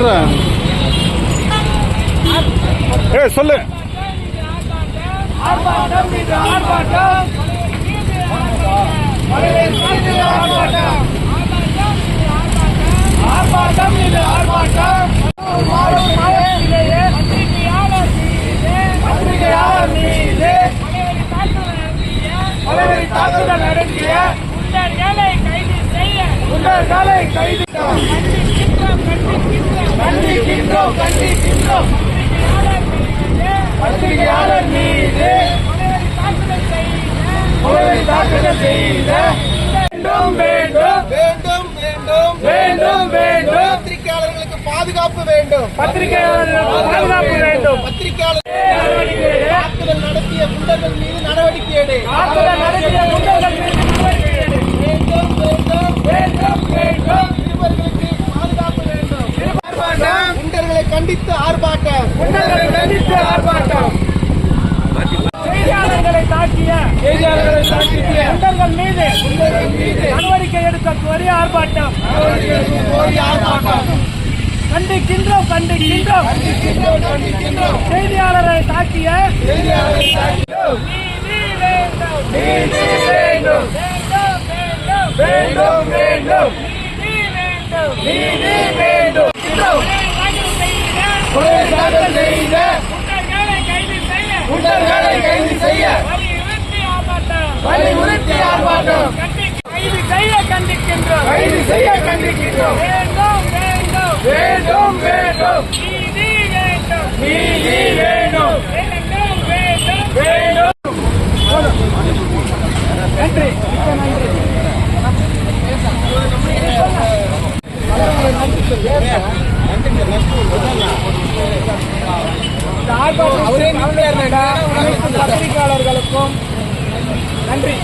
சொல்ற ஏ சொல்லு. தாக்குதல் நடத்திய கைது செய்ய. குண்டர்களை கைது கண்டிக்கின்றோம் கண்டிக்கின்றோம் பத்திரிகையாளர் மீது கொலை தாக்குதல் செய்த வேண்டும் வேண்டும் வேண்டும் வேண்டும் வேண்டும் வேண்டும் பத்திரிகையாளர்களுக்கு பாதுகாப்பு வேண்டும். பத்திரிகையாளர்களுக்கு பாதுகாப்பு வேண்டும். பத்திரிகையாளர் நடத்திய குண்டர்கள் மீது நடவடிக்கை எடு. நடத்திய குண்டர்கள் மீது நடவடிக்கை எடு. வேண்டும் வேண்டும் வேண்டும் வேண்டும் சிறுவர்களுக்கு பாதுகாப்பு வேண்டும் ஆர்ப்பாட்டம் குண்டர்களை கண்டித்து ஆர்ப்பாட்டம். கண்டித்து ஆர்ப்பாட்டம். செய்தியாளர்களை தாக்கிய செய்தியாளர்களை தாக்கிய மீது நடவடிக்கை எடுக்க கோரி ஆர்ப்பாட்டம். கண்டிக்கின்றோம் கண்டிக்கின்றோம். செய்தியாளரை தாக்கிய வேண்டும். வேண்டும். வேண்டும் வேண்டும் நீதி வேண்டும் கொலை தாக்கல் செய்த குண்டர்களை கைது செய்ய வலியுறுத்தி ஆர்ப்பாட்டம் கைது செய்ய கண்டிக்கின்றோம் கைது செய்ய கண்டிக்கின்றோம் வேண்டும் வேண்டும் வேண்டும் நீதி வேண்டும் நீதி வேண்டும் வேண்டும் வேண்டும் நன்றி இந்த ஆர்ப்பாட்டம் பத்திரிகையாளர்களுக்கும் நன்றி.